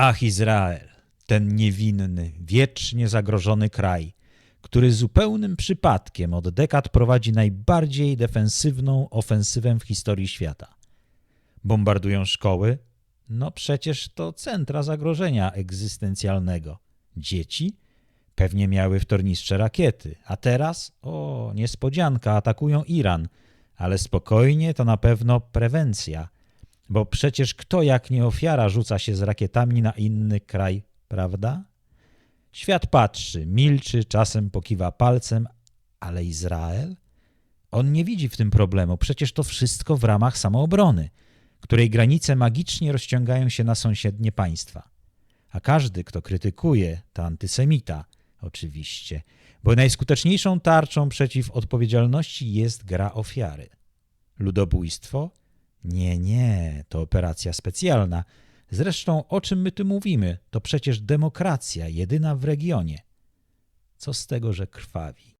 Ach, Izrael, ten niewinny, wiecznie zagrożony kraj, który zupełnym przypadkiem od dekad prowadzi najbardziej defensywną ofensywę w historii świata. Bombardują szkoły? No przecież to centra zagrożenia egzystencjalnego. Dzieci? Pewnie miały wtornistrze rakiety, a teraz, o, niespodzianka, atakują Iran, ale spokojnie, to na pewno prewencja, bo przecież kto jak nie ofiara rzuca się z rakietami na inny kraj, prawda? Świat patrzy, milczy, czasem pokiwa palcem, ale Izrael? On nie widzi w tym problemu, przecież to wszystko w ramach samoobrony, której granice magicznie rozciągają się na sąsiednie państwa. A każdy, kto krytykuje, to antysemita, oczywiście, bo najskuteczniejszą tarczą przeciw odpowiedzialności jest gra ofiary. Ludobójstwo? Nie, nie, to operacja specjalna. Zresztą o czym my tu mówimy? To przecież demokracja, jedyna w regionie. Co z tego, że krwawi?